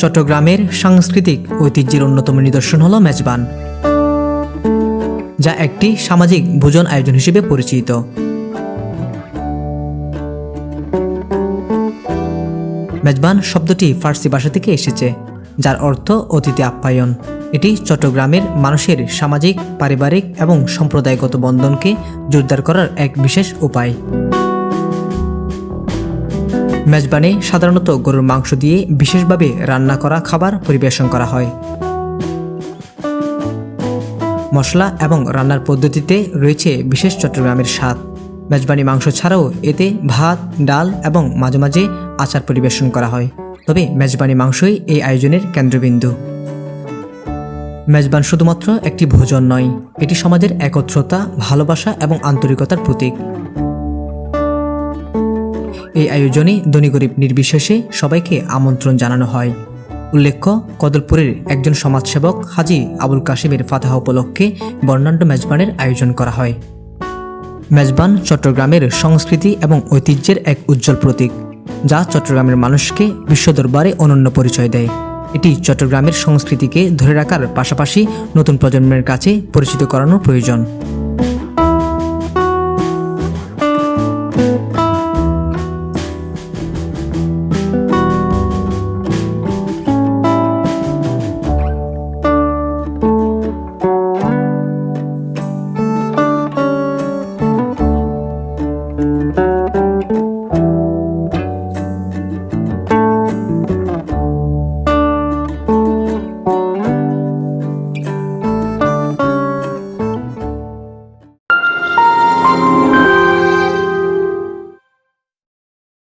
চট্টগ্রামের সাংস্কৃতিক ঐতিহ্যের অন্যতম নিদর্শন হল মেজবান, যা একটি সামাজিক ভোজন আয়োজন হিসেবে পরিচিত। মেজবান শব্দটি ফার্সি ভাষা থেকে এসেছে, যার অর্থ অতিথি আপ্যায়ন এটি চট্টগ্রামের মানুষের সামাজিক, পারিবারিক এবং সম্প্রদায়গত বন্ধনকে জোরদার করার এক বিশেষ উপায়। মেজবানে সাধারণত গরুর মাংস দিয়ে বিশেষভাবে রান্না করা খাবার পরিবেশন করা হয়। মশলা এবং রান্নার পদ্ধতিতে রয়েছে বিশেষ চট্টগ্রামের স্বাদ। মেজবানি মাংস ছাড়াও এতে ভাত, ডাল এবং মাঝে মাঝে আচার পরিবেশন করা হয়। তবে মেজবানি মাংসই এই আয়োজনের কেন্দ্রবিন্দু। মেজবান শুধুমাত্র একটি ভোজন নয়, এটি সমাজের একত্রতা, ভালোবাসা এবং আন্তরিকতার প্রতীক। এই আয়োজনে ধনী গরিব নির্বিশেষে সবাইকে আমন্ত্রণ জানানো হয়। উল্লেখ্য, কদলপুরের একজন সমাজসেবক হাজি আবুল কাশিমের ফাতাহ উপলক্ষে বর্ণাঢ্য মেজবানের আয়োজন করা হয়। মেজবান চট্টগ্রামের সংস্কৃতি এবং ঐতিহ্যের এক উজ্জ্বল প্রতীক, যা চট্টগ্রামের মানুষকে বিশ্ব দরবারে অনন্য পরিচয় দেয়। এটি চট্টগ্রামের সংস্কৃতিকে ধরে রাখার পাশাপাশি নতুন প্রজন্মের কাছে পরিচিত করানো প্রয়োজন।